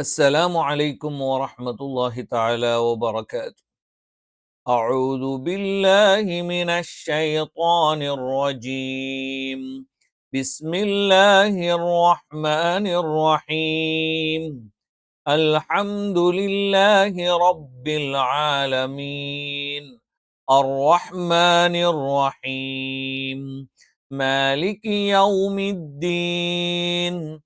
السلام عليكم ورحمة الله تعالى وبركاته. أعوذ بالله من الشيطان الرجيم. بسم الله الرحمن الرحيم. الحمد لله رب العالمين. الرحمن الرحيم. مالك يوم الدين.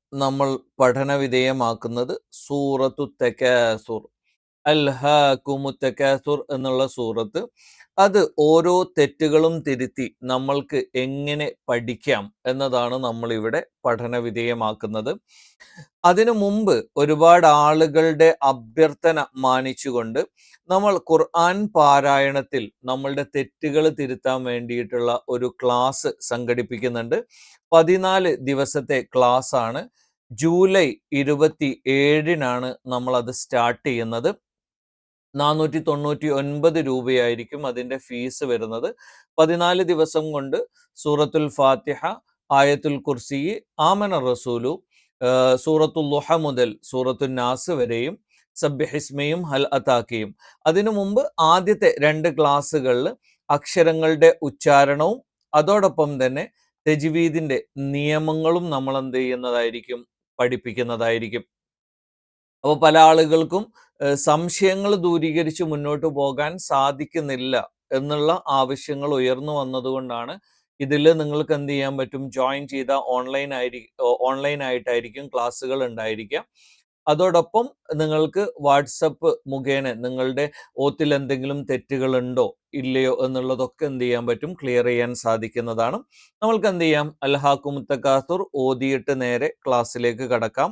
നമ്മൾ പഠനവിധേയമാക്കുന്നത് സൂറത്തു തെക്കാസുർ അൽഹാക്കുമു തെക്കാസുർ എന്നുള്ള സൂറത്ത്. അത് ഓരോ തെറ്റുകളും തിരുത്തി നമ്മൾക്ക് എങ്ങനെ പഠിക്കാം എന്നതാണ് നമ്മളിവിടെ പഠനവിധേയമാക്കുന്നത്. അതിനു മുമ്പ് ഒരുപാട് ആളുകളുടെ അഭ്യർത്ഥന മാനിച്ചുകൊണ്ട് നമ്മൾ ഖുർആൻ പാരായണത്തിൽ നമ്മളുടെ തെറ്റുകൾ തിരുത്താൻ വേണ്ടിയിട്ടുള്ള ഒരു ക്ലാസ് സംഘടിപ്പിക്കുന്നുണ്ട്. പതിനാല് ദിവസത്തെ ക്ലാസ് ആണ് ജൂലൈ ഇരുപത്തി ഏഴിനാണ് നമ്മൾ അത് സ്റ്റാർട്ട് ചെയ്യുന്നത്. നാനൂറ്റി തൊണ്ണൂറ്റി ഒൻപത് രൂപയായിരിക്കും അതിന്റെ ഫീസ് വരുന്നത്. പതിനാല് ദിവസം കൊണ്ട് സൂറത്തുൽ ഫാത്തിഹ ആയത്തുൽ കുർസി ആമന റസൂലു സൂറത്തുൽ ലുഹ മുതൽ സൂറത്തുൽ നാസ് വരെയും സബ്യഹിസ്മയും ഹൽ അതാക്കിയും. അതിനു മുമ്പ് ആദ്യത്തെ രണ്ട് ക്ലാസ്സുകളിൽ അക്ഷരങ്ങളുടെ ഉച്ചാരണവും അതോടൊപ്പം തന്നെ തെജ്വീദിന്റെ നിയമങ്ങളും നമ്മൾ എന്ത് ചെയ്യുന്നതായിരിക്കും? പഠിപ്പിക്കുന്നതായിരിക്കും. അപ്പോൾ പല ആളുകൾക്കും സംശയങ്ങൾ ദൂരീകരിച്ച് മുന്നോട്ട് പോകാൻ സാധിക്കുന്നില്ല എന്നുള്ള ആവശ്യങ്ങൾ ഉയർന്നു വന്നതുകൊണ്ടാണ് ഇതിൽ നിങ്ങൾക്ക് എന്ത് ചെയ്യാൻ പറ്റും? ജോയിൻ ചെയ്ത ഓൺലൈൻ ആയിരിക്കും ഓൺലൈൻ ആയിട്ടായിരിക്കും ക്ലാസ്സുകൾ ഉണ്ടായിരിക്കാം അതോടൊപ്പം നിങ്ങൾക്ക് വാട്സപ്പ് മുഖേന നിങ്ങളുടെ ഓത്തിൽ എന്തെങ്കിലും തെറ്റുകളുണ്ടോ ഇല്ലയോ? എന്നുള്ളതൊക്കെ എന്ത് ചെയ്യാൻ പറ്റും? ക്ലിയർ ചെയ്യാൻ സാധിക്കുന്നതാണ്. നമ്മൾക്ക് എന്ത് ചെയ്യാം? അൽഹാക്കുമുത്തക്കാത്തൂർ ഓതിയിട്ട് നേരെ ക്ലാസ്സിലേക്ക് കടക്കാം.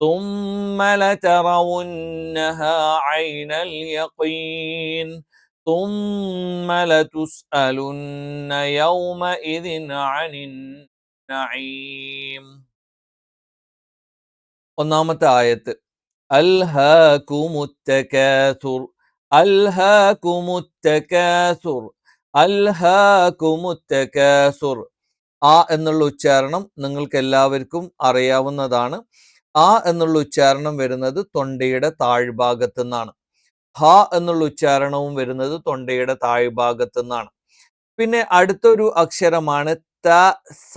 ثم لترونها عين اليقين ثم لتسألن يومئذ عن النعيم ഒന്നാമത്തെ ആയത്ത് അൽഹാകുമുത്തകാസുർ അൽഹാകുമുത്തകാസുർ അൽഹാകുമുത്തകാസുർ ആ എന്നുള്ള ഉച്ചാരണം നിങ്ങൾക്ക് എല്ലാവർക്കും അറിയാവുന്നതാണ് ആ എന്നുള്ള ഉച്ചാരണം വരുന്നത് തൊണ്ടയുടെ താഴ്ഭാഗത്തു നിന്നാണ് ഹ എന്നുള്ള ഉച്ചാരണവും വരുന്നത് തൊണ്ടയുടെ താഴ്ഭാഗത്തു നിന്നാണ് പിന്നെ അടുത്തൊരു അക്ഷരമാണ് ത സ.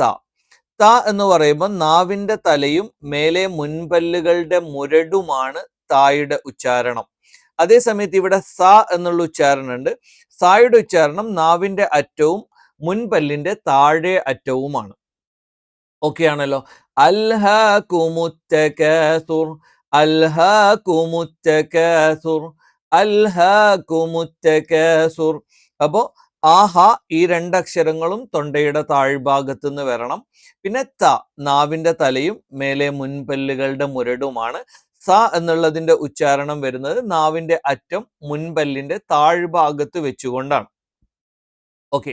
ത എന്ന് പറയുമ്പോൾ നാവിന്റെ തലയും മേലെ മുൻപല്ലുകളുടെ മുരടുമാണ് തായുടെ ഉച്ചാരണം. അതേസമയത്ത് ഇവിടെ സ എന്നുള്ള ഉച്ചാരണം ഉണ്ട് സായുടെ ഉച്ചാരണം നാവിന്റെ അറ്റവും മുൻപല്ലിന്റെ താഴെ അറ്റവുമാണ്. ഓക്കെ ആണല്ലോ അൽഹാകുമുത്തകാസുർ അൽഹാകുമുത്തകാസുർ അൽഹാകുമുത്തകാസുർ അപ്പോ ആഹ ഈ രണ്ടക്ഷരങ്ങളും തൊണ്ടയുടെ താഴ്ഭാഗത്തു നിന്ന് വരണം. പിന്നെ ത നാവിന്റെ തലയും മേലെ മുൻപല്ലുകളുടെ മുരടുമാണ്. സ എന്നുള്ളതിന്റെ ഉച്ചാരണം വരുന്നത് നാവിന്റെ അറ്റം മുൻപല്ലിന്റെ താഴ്ഭാഗത്ത് വെച്ചുകൊണ്ടാണ്. ഓക്കെ.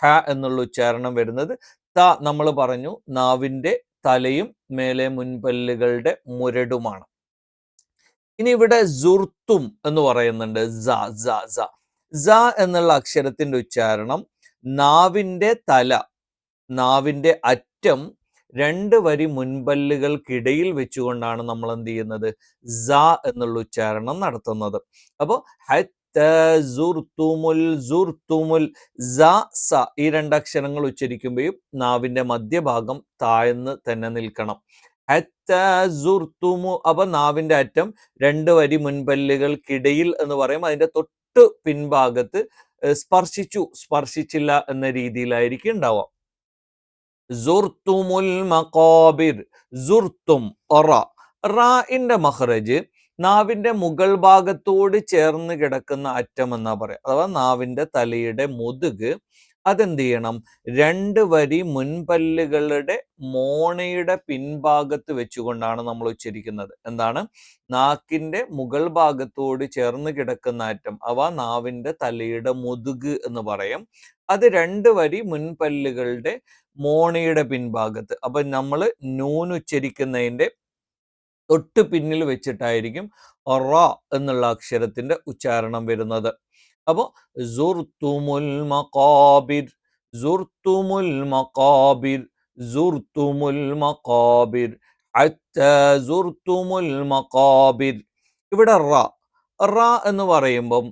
ഹ എന്നുള്ള ഉച്ചാരണം വരുന്നത് ത നമ്മൾ പറഞ്ഞു നാവിന്റെ തലയും മേലെ മുൻപല്ലുകളുടെ മുരടുമാണ്. ഇനി ഇവിടെ സുർത്തും എന്ന് പറയുന്നുണ്ട് സ സ സ. സ എന്നുള്ള അക്ഷരത്തിന്റെ ഉച്ചാരണം നാവിന്റെ തല നാവിന്റെ അറ്റം രണ്ട് വരി മുൻപല്ലുകൾക്കിടയിൽ വെച്ചുകൊണ്ടാണ് നമ്മൾ എന്ത് ചെയ്യുന്നത്? സ എന്നുള്ള ഉച്ചാരണം നടത്തുന്നത്. അപ്പോൾ ഈ രണ്ടക്ഷരങ്ങൾ ഉച്ചരിക്കുമ്പോഴും നാവിന്റെ മധ്യഭാഗം താഴ്ന്ന് തന്നെ നിൽക്കണം. അപ്പൊ നാവിന്റെ അറ്റം രണ്ട് വരി മുൻപല്ലുകൾക്കിടയിൽ എന്ന് പറയും. അതിന്റെ തൊട്ട് പിൻഭാഗത്ത് സ്പർശിച്ചു. സ്പർശിച്ചില്ല എന്ന രീതിയിലായിരിക്കും ഉണ്ടാവുക. സുർത്തുമുൽ മഖാബിർ. സുർത്തും റാഇന്റെ മഹ്റജ് നാവിന്റെ മുകൾ ഭാഗത്തോട് ചേർന്ന് കിടക്കുന്ന അറ്റം എന്നാ പറയാം. അഥവാ നാവിന്റെ തലയുടെ മുതുക് അതെന്ത് ചെയ്യണം? രണ്ട് വരി മുൻപല്ലുകളുടെ മോണയുടെ പിൻഭാഗത്ത് വെച്ചുകൊണ്ടാണ് നമ്മൾ ഉച്ചരിക്കുന്നത്. എന്താണ്? നാക്കിന്റെ മുകൾ ഭാഗത്തോട് ചേർന്ന് കിടക്കുന്ന അറ്റം അവ നാവിന്റെ തലയുടെ മുതുക് എന്ന് പറയും. അത് രണ്ട് വരി മുൻപല്ലുകളുടെ മോണയുടെ പിൻഭാഗത്ത്. അപ്പൊ നമ്മൾ നൂൻ ഉച്ചരിക്കുന്നതിന്റെ തൊട്ട് പിന്നിൽ വെച്ചിട്ടായിരിക്കും റ എന്നുള്ള അക്ഷരത്തിന്റെ ഉച്ചാരണം വരുന്നത്. അപ്പോൾ സുർത്തുമുൽ മഖാബിർ സുർത്തുമുൽ മഖാബിർ സുർത്തുമുൽ മഖാബിർ സുർത്തുമുൽ മഖാബിർ. ഇവിടെ റ റ എന്ന് പറയുമ്പം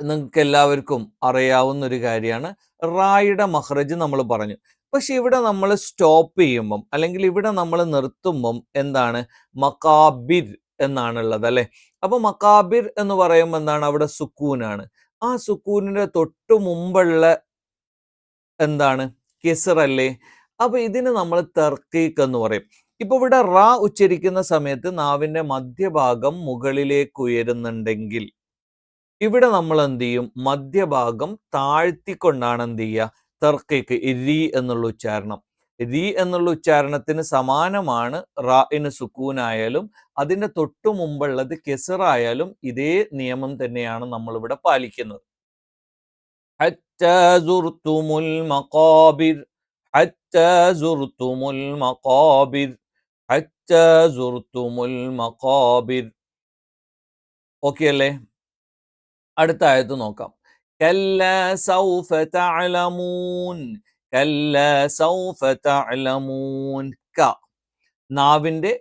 നിങ്ങൾക്ക് എല്ലാവർക്കും അറിയാവുന്ന ഒരു കാര്യമാണ് റായുടെ മഹ്റജ് നമ്മൾ പറഞ്ഞു. പക്ഷെ ഇവിടെ നമ്മൾ സ്റ്റോപ്പ് ചെയ്യുമ്പം അല്ലെങ്കിൽ ഇവിടെ നമ്മൾ നിർത്തുമ്പം എന്താണ്? മക്കാബിർ എന്നാണുള്ളത് അല്ലെ? അപ്പൊ മക്കാബിർ എന്ന് പറയുമ്പോൾ എന്താണ്? അവിടെ സുക്കൂനാണ്. ആ സുക്കൂനിന്റെ തൊട്ടു മുമ്പുള്ള എന്താണ്? കിസർ അല്ലേ? അപ്പൊ ഇതിന് നമ്മൾ തർക്കീക്ക് എന്ന് പറയും. ഇപ്പൊ ഇവിടെ റാ ഉച്ചരിക്കുന്ന സമയത്ത് നാവിന്റെ മധ്യഭാഗം മുകളിലേക്ക് ഉയരുന്നുണ്ടെങ്കിൽ ഇവിടെ നമ്മൾ എന്ത് ചെയ്യും? മധ്യഭാഗം താഴ്ത്തിക്കൊണ്ടാണ് എന്ത് ചെയ്യുക? തർക്കയ്ക്ക് രി എന്നുള്ള ഉച്ചാരണം. രി എന്നുള്ള ഉച്ചാരണത്തിന് സമാനമാണ് റാഇന് സുക്കൂനായാലും അതിന്റെ തൊട്ടു മുമ്പുള്ളത് കെസറായാലും ഇതേ നിയമം തന്നെയാണ് നമ്മളിവിടെ പാലിക്കുന്നത്. ഓക്കെ അല്ലേ? അടുത്ത ആയത്ത് നോക്കാം. നാവിന്റെ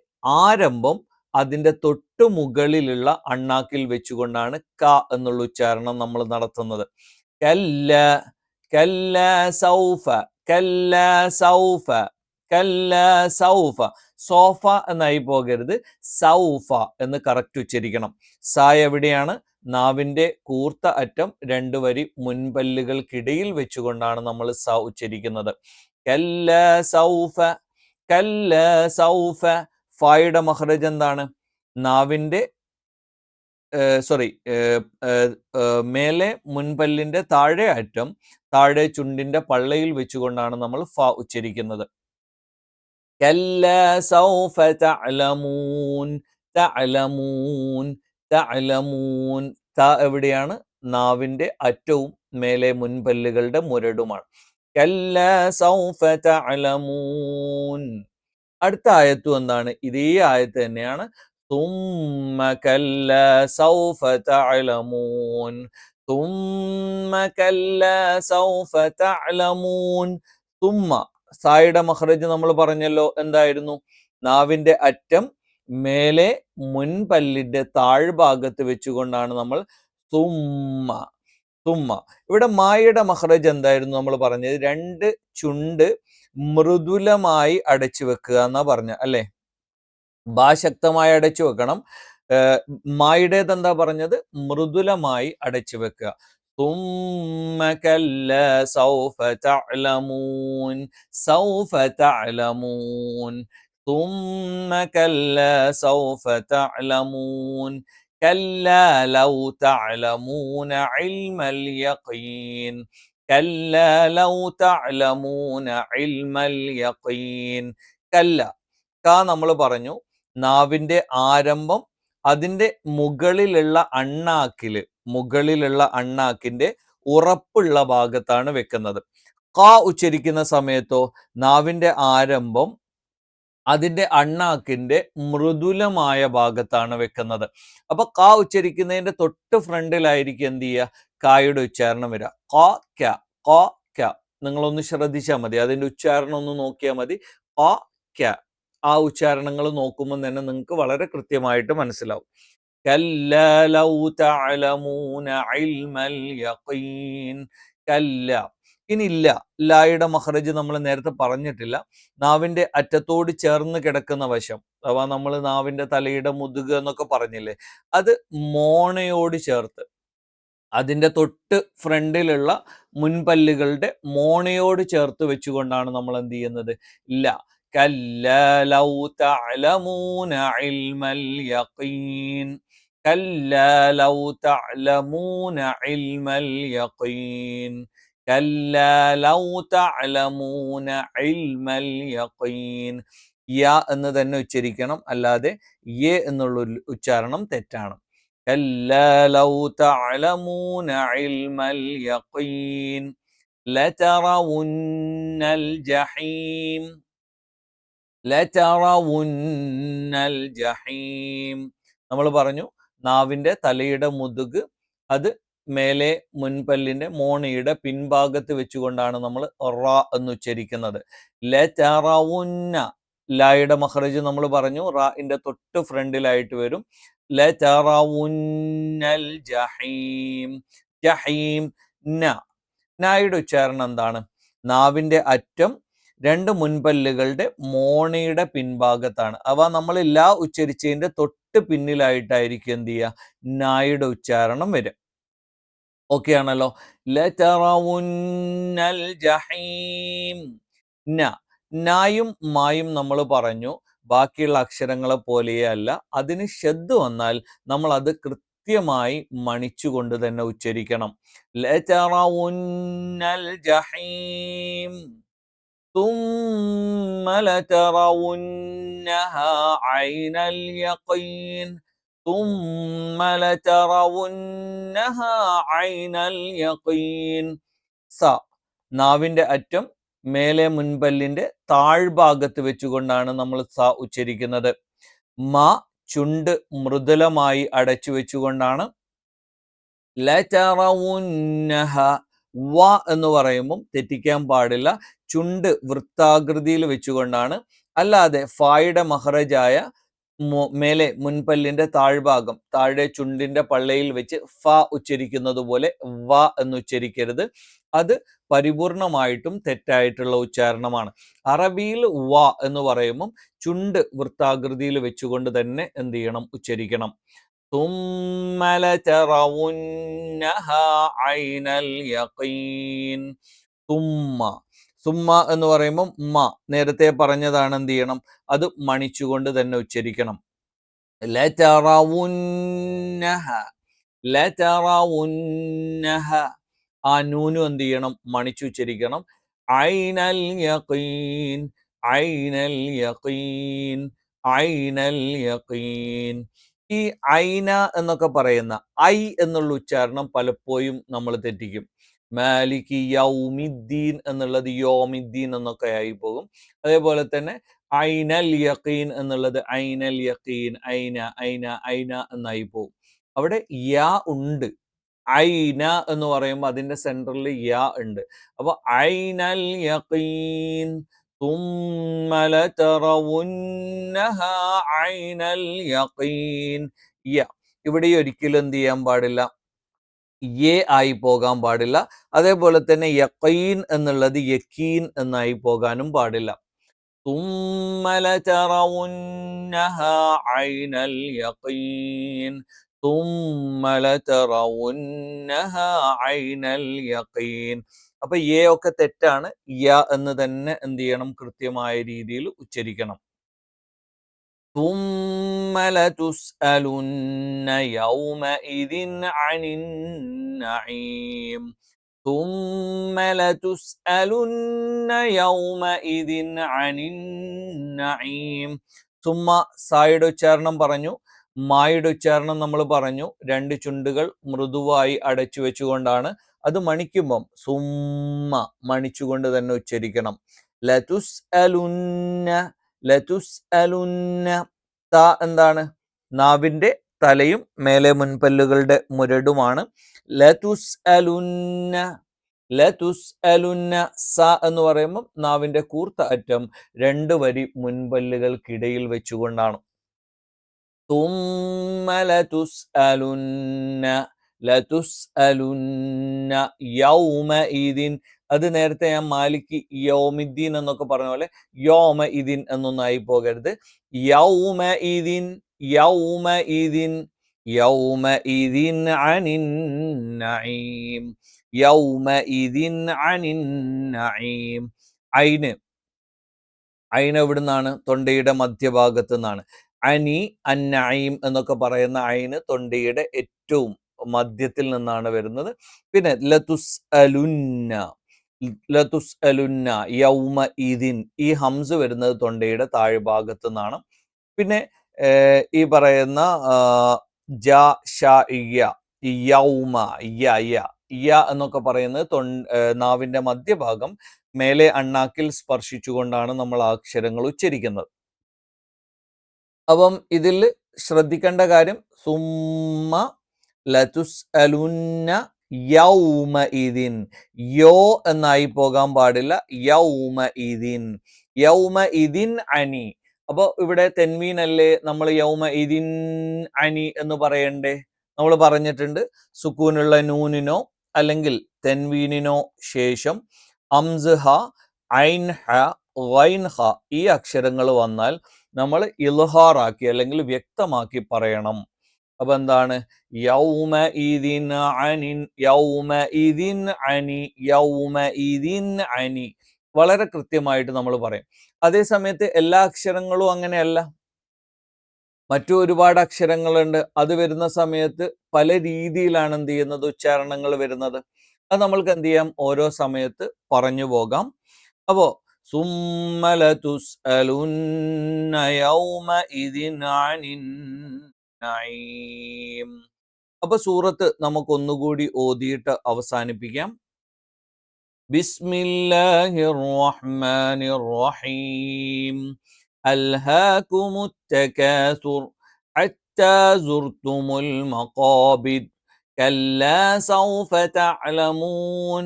ആരംഭം അതിന്റെ തൊട്ട് മുകളിലുള്ള അണ്ണാക്കിൽ വെച്ചുകൊണ്ടാണ് ക എന്നുള്ള ഉച്ചാരണം നമ്മൾ നടത്തുന്നത്. കല്ല കല്ല സൗഫ കല്ല സൗഫ കല്ല സൗഫ. സോഫ എന്നായി പോകരുത്. സൗഫ എന്ന് കറക്റ്റ് ഉച്ചരിക്കണം. സ എവിടെയാണ്? നാവിന്റെ കൂർത്ത അറ്റം രണ്ട് വരി മുൻപല്ലുകൾക്കിടയിൽ വെച്ചുകൊണ്ടാണ് നമ്മൾ സ ഉച്ചരിക്കുന്നത്. കല്ല സൗഫ കല്ല സൗഫ. ഫായുടെ മഹ്റജ് എന്താണ്? നാവിന്റെ സോറി മേലെ മുൻപല്ലിന്റെ താഴെ അറ്റം താഴെ ചുണ്ടിന്റെ പള്ളയിൽ വെച്ചുകൊണ്ടാണ് നമ്മൾ ഫ ഉച്ചരിക്കുന്നത്. കല്ല സൗഫ തഅലമൂൻ തഅലമൂൻ. തഅലമൂൻ. ത എവിടെയാണ്? നാവിന്റെ അറ്റവും മേലെ മുൻപല്ലുകളുടെ മുരടുമാണ്. അടുത്ത ആയത്തും എന്താണ് ഇതേ ആയത്ത് തന്നെയാണ്. തുമ്മ കല്ല തഅലമൂൻ. തുമ്മ കല്ല സൗഫ തഅലമൂൻ. തുമ്മ. സായുടെ മഹ്റജ് നമ്മൾ പറഞ്ഞല്ലോ. എന്തായിരുന്നു? നാവിന്റെ അറ്റം മേലെ മുൻപല്ലിന്റെ താഴ്ഭാഗത്ത് വെച്ചുകൊണ്ടാണ് നമ്മൾ തുമ്മ തുമ്മ ഇവിടെ മായയുടെ മഹ്റജ് എന്തായിരുന്നു നമ്മൾ പറഞ്ഞത് രണ്ട് ചുണ്ട് മൃദുലമായി അടച്ചു വെക്കുക എന്നാ പറഞ്ഞ അല്ലെ ബാ ശക്തമായി അടച്ചു വെക്കണം മായുടേത് എന്താ പറഞ്ഞത് മൃദുലമായി അടച്ചു വെക്കുക ثم كلا سوف تعلمون سوف تعلمون ثم كلا سوف تعلمون كلا لو تعلمون علم اليقين كلا لو تعلمون علم اليقين കല്ല ക നമ്മൾ പറഞ്ഞു നാവിന്റെ ആരംഭം അതിന്റെ മുകളിലുള്ള അണ്ണാക്കില് മുകളിലുള്ള അണ്ണാക്കിന്റെ ഉറപ്പുള്ള ഭാഗത്താണ് വെക്കുന്നത് ക ഉച്ചരിക്കുന്ന സമയത്തോ നാവിന്റെ ആരംഭം അതിന്റെ അണ്ണാക്കിന്റെ മൃദുലമായ ഭാഗത്താണ് വെക്കുന്നത് അപ്പൊ കാ ഉച്ചരിക്കുന്നതിന്റെ തൊട്ട് ഫ്രണ്ടിലായിരിക്കും എന്ത് ചെയ്യുക കായുടെ ഉച്ചാരണം വരിക ക ക്യ ക ക്യ നിങ്ങളൊന്ന് ശ്രദ്ധിച്ചാൽ മതി അതിന്റെ ഉച്ചാരണം ഒന്ന് നോക്കിയാൽ മതി ക ക്യ ആ ഉച്ചാരണങ്ങൾ നോക്കുമ്പോൾ തന്നെ നിങ്ങൾക്ക് വളരെ കൃത്യമായിട്ട് മനസ്സിലാവും كلا لو تعلمون علم اليقين കല്ല ഇനി ഇല്ല ലായുടെ മഹ്റജ് നമ്മൾ നേരത്തെ പറഞ്ഞിട്ടില്ല നാവിന്റെ അറ്റത്തോട് ചേർന്ന് കിടക്കുന്ന വശം അഥവാ നമ്മൾ നാവിന്റെ തലയുടെ മുതുക് എന്നൊക്കെ പറഞ്ഞില്ലേ അത് മോണയോട് ചേർത്ത് അതിന്റെ തൊട്ട് ഫ്രണ്ടിലുള്ള മുൻപല്ലുകളുടെ മോണയോട് ചേർത്ത് വെച്ചുകൊണ്ടാണ് നമ്മൾ എന്ത് ചെയ്യുന്നത് ഇല്ല كلا لو تعلمون علم اليقين كلا لو تعلمون علم اليقين كلا لو تعلمون علم اليقين യ എന്ന് തന്നെ ഉച്ചരിക്കണം അല്ലാതെ യെ എന്നുള്ള ഒരു ഉച്ചാരണം തെറ്റാണ് كلا لو تعلمون علم اليقين لترون الجحيم ലതറവുന്നൽ ജഹീം നമ്മൾ പറഞ്ഞു നാവിന്റെ തലയുടെ മുതുക് അത് മേലെ മുൻപല്ലിന്റെ മോണിയുടെ പിൻഭാഗത്ത് വെച്ചുകൊണ്ടാണ് നമ്മൾ റ എന്ന് ഉച്ചരിക്കുന്നത്. ലതറവുന്ന ലായുടെ മഹ്റജ് നമ്മൾ പറഞ്ഞു റാഇന്റെ തൊട്ട് ഫ്രണ്ടിലായിട്ട് വരും. ലതറവുന്നൽ ജഹീം ജഹീം ന. നായുടെ ഉച്ചാരണം എന്താണ്? നാവിന്റെ അറ്റം രണ്ട് മുൻപല്ലുകളുടെ മോണയുടെ പിൻഭാഗത്താണ്. അവ നമ്മൾ ലാ ഉച്ചരിച്ചതിന്റെ തൊട്ട് പിന്നിലായിട്ടായിരിക്കും എന്ത് ചെയ്യുക? നായുടെ ഉച്ചാരണം വരും ഓക്കെ ആണല്ലോ ലതറവുന്നൽ ജഹീം ന നായും മായും നമ്മൾ പറഞ്ഞു ബാക്കിയുള്ള അക്ഷരങ്ങളെ പോലെയേ അല്ല അതിന് ശബ്ദ വന്നാൽ നമ്മൾ അത് കൃത്യമായി മണിച്ചുകൊണ്ട് തന്നെ ഉച്ചരിക്കണം ലതറവുന്നൽ ജഹീം ثم لترونها عين اليقين ثم ലചറവുന്നഹൈനൽ സ. നാവിന്റെ അറ്റം മേലെ മുൻപല്ലിന്റെ താഴ്ഭാഗത്ത് വെച്ചുകൊണ്ടാണ് നമ്മൾ സ ഉച്ചരിക്കുന്നത്. മ ചുണ്ട് മൃദുലമായി അടച്ചു വെച്ചുകൊണ്ടാണ്. ലറവുന്നഹ വ എന്ന് പറയുമ്പം തെറ്റിക്കാൻ പാടില്ല. ചുണ്ട് വൃത്താകൃതിയിൽ വെച്ചുകൊണ്ടാണ്. അല്ലാതെ ഫായുടെ മഹറജായ മേലെ മുൻപല്ലിന്റെ താഴ്ഭാഗം താഴെ ചുണ്ടിന്റെ പള്ളയിൽ വെച്ച് ഫ ഉച്ചരിക്കുന്നത് പോലെ വ എന്ന് ഉച്ചരിക്കരുത്. അത് പരിപൂർണമായിട്ടും തെറ്റായിട്ടുള്ള ഉച്ചാരണമാണ്. അറബിയിൽ വ എന്ന് പറയുമ്പം ചുണ്ട് വൃത്താകൃതിയിൽ വെച്ചുകൊണ്ട് തന്നെ എന്ത് ചെയ്യണം? ഉച്ചരിക്കണം. ثم സുമ്മ എന്ന് പറയുമ്പോൾ മ നേരത്തെ പറഞ്ഞതാണ് എന്ത് ചെയ്യണം? അത് മണിച്ചുകൊണ്ട് തന്നെ ഉച്ചരിക്കണം. ലതറവുന്നഹ ലതറവുന്നഹ ആ നൂനു എന്ത് ചെയ്യണം? മണിച്ചു ഉച്ചരിക്കണം. ഐനൽ യഖീൻ ഐനൽ യഖീൻ ഐനൽ യഖീൻ. ഈ ഐന എന്നൊക്കെ പറയുന്ന ഐ എന്നുള്ള ഉച്ചാരണം പലപ്പോഴും നമ്മൾ തെറ്റിക്കും. മാലിക് യൗമിദ്ദീൻ എന്നുള്ളത് യോമിദ്ദീൻ എന്നൊക്കെ ആയി പോകും അതേപോലെ തന്നെ ഐനൽ യഖീൻ എന്നുള്ളത് ഐനൽ യഖീൻ ഐന ഐന ഐന എന്നായി പോകും അവിടെ യാ ഉണ്ട് ഐന എന്ന് പറയുമ്പോൾ അതിന്റെ സെന്ററിൽ യാ ഉണ്ട് അപ്പൊ ഐനൽ യഖീൻ ثم لترونها عين اليقين യ ഇവിടെ ഒരിക്കലും എന്ത് ചെയ്യാൻ പാടില്ല എ ആയി പോകാൻ പാടില്ല. അതേപോലെ തന്നെ യക്കൈൻ എന്നുള്ളത് യക്കീൻ എന്നായി പോകാനും പാടില്ല. അപ്പൊ എ ഒക്കെ തെറ്റാണ്. യ എന്ന് തന്നെ എന്ത് ചെയ്യണം? കൃത്യമായ രീതിയിൽ ഉച്ചരിക്കണം. ثم لتسألن يومئذ عن النعيم ثم لتسألن يومئذ عن النعيم സുമ്മ സായുടെ ഉച്ചാരണം പറഞ്ഞു മായുടെ ഉച്ചാരണം നമ്മൾ പറഞ്ഞു രണ്ട് ചുണ്ടുകൾ മൃദുവായി അടച്ചു വെച്ചുകൊണ്ടാണ് അത് മണിക്കുമ്പം സുമ്മ മണിച്ചുകൊണ്ട് തന്നെ ഉച്ചരിക്കണം ലതുസ് അലുന്ന ലതുസ് അലുന്ന ത എന്താണ്? നാവിന്റെ തലയും മേലെ മുൻപല്ലുകളുടെ മുരടുമാണ്. ലതുസ് അലുന്ന ലതുസ് അലുന്ന സ എന്ന് പറയുമ്പോൾ നാവിന്റെ കൂർത്ത അറ്റം രണ്ട് വരി മുൻപല്ലുകൾക്കിടയിൽ വെച്ചുകൊണ്ടാണ്. തുമ്മ ലതുസ് അലുന്ന ലതുസ് യൗമഇദിൻ. യൗമ ഇതിൻ അത് നേരത്തെ ഞാൻ മാലിക്ക് യോമിദ്ദീൻ എന്നൊക്കെ പറഞ്ഞ പോലെ യോമ ഇതിൻ എന്നൊന്നായി പോകരുത്. യൗമ ഇതിൻ യൗമ ഇതിൻ യൗമ ഇതിൻ അനിൻ നഈം. യൗമ ഇതിൻ അനിൻ നഈം. ഐന്. ഐന എവിടുന്നാണ്? തൊണ്ടയുടെ മധ്യഭാഗത്തു നിന്നാണ് അനി അന്നഈം എന്നൊക്കെ പറയുന്ന ഐന് തൊണ്ടയുടെ ഏറ്റവും മധ്യത്തിൽ നിന്നാണ് വരുന്നത്. പിന്നെ ലതുസ് അലുന്ന ലതുസ് അലുന്ന യൗമ ഈദിൻ ഈ ഹംസ് വരുന്നത് തൊണ്ടയുടെ താഴ്ഭാഗത്ത് നിന്നാണ് പിന്നെ ഈ പറയുന്ന യൗമ യ യ യ എന്നൊക്കെ പറയുന്നത് തൊ നാവിന്റെ മധ്യഭാഗം മേലെ അണ്ണാക്കിൽ സ്പർശിച്ചുകൊണ്ടാണ് നമ്മൾ ആ അക്ഷരങ്ങൾ ഉച്ചരിക്കുന്നത്. അപ്പം ഇതിൽ ശ്രദ്ധിക്കേണ്ട കാര്യം സുമ്മ ലതുസ് അലുന്ന യൗമ ഇതിൻ യോ എന്നായി പോകാൻ പാടില്ല. യൗമ ഇതിൻ യൗമ അനി. അപ്പൊ ഇവിടെ തെൻവീൻ അല്ലേ നമ്മൾ യൗമ ഇതിൻ അനി എന്ന് പറയണ്ടേ? നമ്മൾ പറഞ്ഞിട്ടുണ്ട് സുക്കൂനുള്ള നൂനിനോ അല്ലെങ്കിൽ തെൻവീനിനോ ശേഷം അംസ് ഹ ഐൻ ഹ വൈൻ ഹ ഈ അക്ഷരങ്ങൾ വന്നാൽ നമ്മൾ ഇൽഹാറാക്കി അല്ലെങ്കിൽ വ്യക്തമാക്കി പറയണം. അപ്പൊ എന്താണ്? യൗമ ഇതിൻ അനിൻ യൗമ ഇതിൻ അനി യൗമ ഇതിൻ അനി. വളരെ കൃത്യമായിട്ട് നമ്മൾ പറയും. അതേ സമയത്ത് എല്ലാ അക്ഷരങ്ങളും അങ്ങനെയല്ല. മറ്റു ഒരുപാട് അക്ഷരങ്ങളുണ്ട്. അത് വരുന്ന സമയത്ത് പല രീതിയിലാണ് എന്ത് ചെയ്യുന്നത്? ഉച്ചാരണങ്ങൾ വരുന്നത്. അത് നമ്മൾക്ക് എന്ത് ചെയ്യാം? ഓരോ സമയത്ത് പറഞ്ഞു പോകാം. അപ്പോ ഇതിൻ അനിൻ നഈം അപ്പൊ സൂറത്ത് നമുക്ക് ഒന്നുകൂടി ഓതിയിട്ട് അവസാനിപ്പിക്കാം ബിസ്മില്ലാഹിർ റഹ്മാനിർ റഹീം അൽഹാകുമുത് തകാസുർ حتى زرتم المقابر كلا سوف تعلمون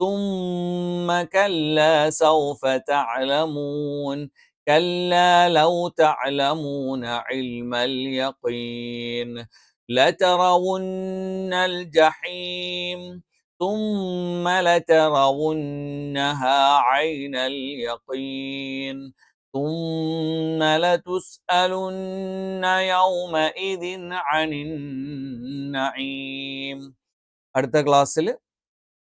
ثم كلا سوف تعلمون كلا لو تعلمون علم اليقين لترون الجحيم ثم لترونها عين اليقين ثم لتسألن يومئذ عن النعيم അടുത്ത ക്ലാസ്സിൽ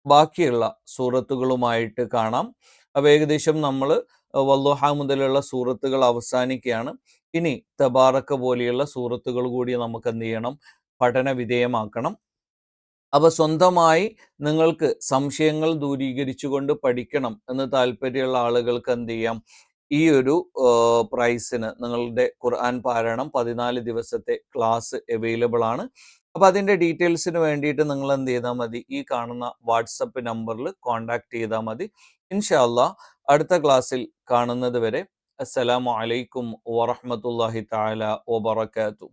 ബാക്കിയുള്ള സൂറത്തുകളുമായിട്ട് കാണാം അപ്പോൾ ഏകദേശം നമ്മൾ വല്ലുഹ മുതലുള്ള സൂറത്തുകൾ അവസാനിക്കുകയാണ്. ഇനി തബാറക്ക പോലെയുള്ള സൂറത്തുകൾ കൂടി നമുക്ക് എന്ത് ചെയ്യണം പഠന വിധേയമാക്കണം. അപ്പൊ സ്വന്തമായി നിങ്ങൾക്ക് സംശയങ്ങൾ ദൂരീകരിച്ചു കൊണ്ട് പഠിക്കണം എന്ന് താല്പര്യമുള്ള ആളുകൾക്ക് എന്ത് ചെയ്യാം ഈ ഒരു പ്രൈസിന് നിങ്ങളുടെ ഖുർആൻ പാരായണം പതിനാല് ദിവസത്തെ ക്ലാസ് അവൈലബിൾ ആണ്. അപ്പോൾ അതിന്റെ ഡീറ്റെയിൽസിന് വേണ്ടിയിട്ട് നിങ്ങൾ എന്ത് ചെയ്താൽ മതി? ഈ കാണുന്ന വാട്സപ്പ് നമ്പറിൽ കോൺടാക്ട് ചെയ്താൽ മതി. ഇൻഷാല്ല അടുത്ത ക്ലാസ്സിൽ കാണുന്നത് വരെ അസ്സലാമു അലൈക്കും വറഹമത്തല്ലാഹി താല വബറകാതുഹു.